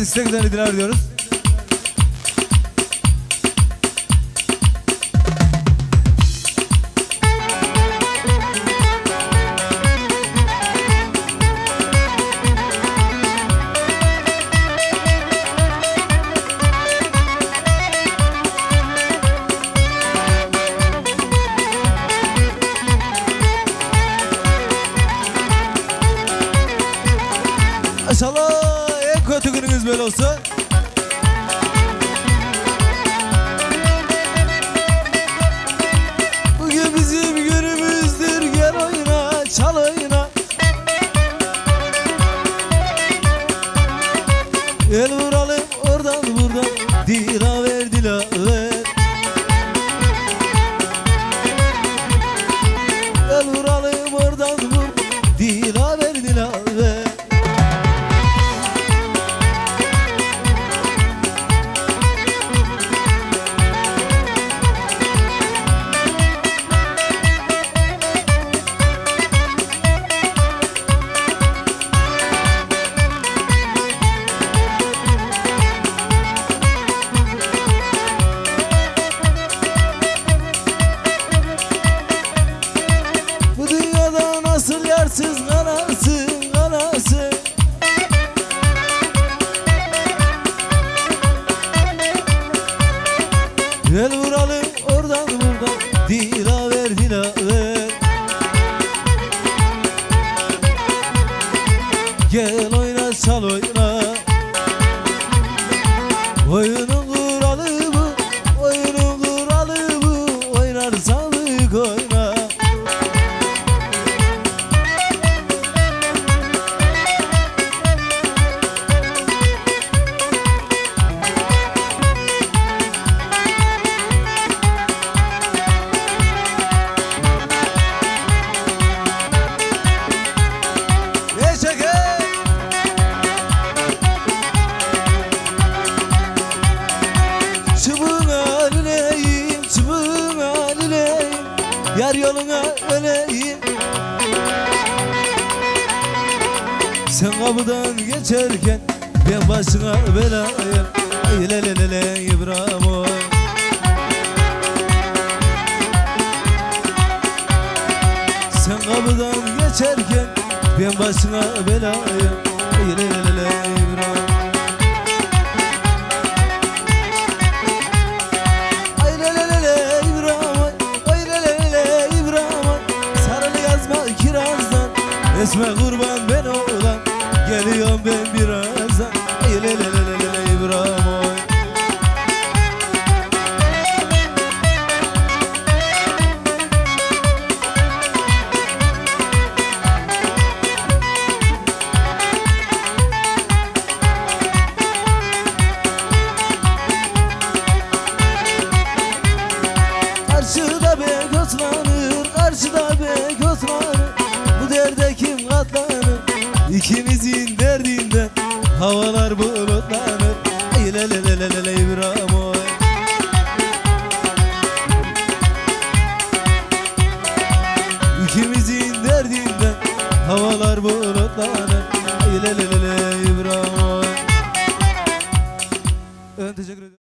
Evet isteklerini idrar ediyoruz. İnşallah en kötü gününüz böyle olsun. Bugün bizim günümüzdür gel oyna çal oyna El vuralım oradan buradan Dila yarsız kalarsın kalarsın El vuralım oradan buradan Dila ver dila ver Gel oyna çal oyna. Oyunun Yar yoluna öleyim Sen kapıdan geçerken ben başına belayım. Ay le le le le İbrahim Sen kapıdan geçerken ben başına belayım. Ay le le le Esme kurban ben oğlan Geliyorum ben birazdan. Ay le le le le le le İbrahim ay Karşıda bek otlanır, karşıda bek otlanır İkimizin derdinde havalar bulutlanır İlelelelelele İbrahim oy. İkimizin derdinde havalar bulutlanır İlelelelele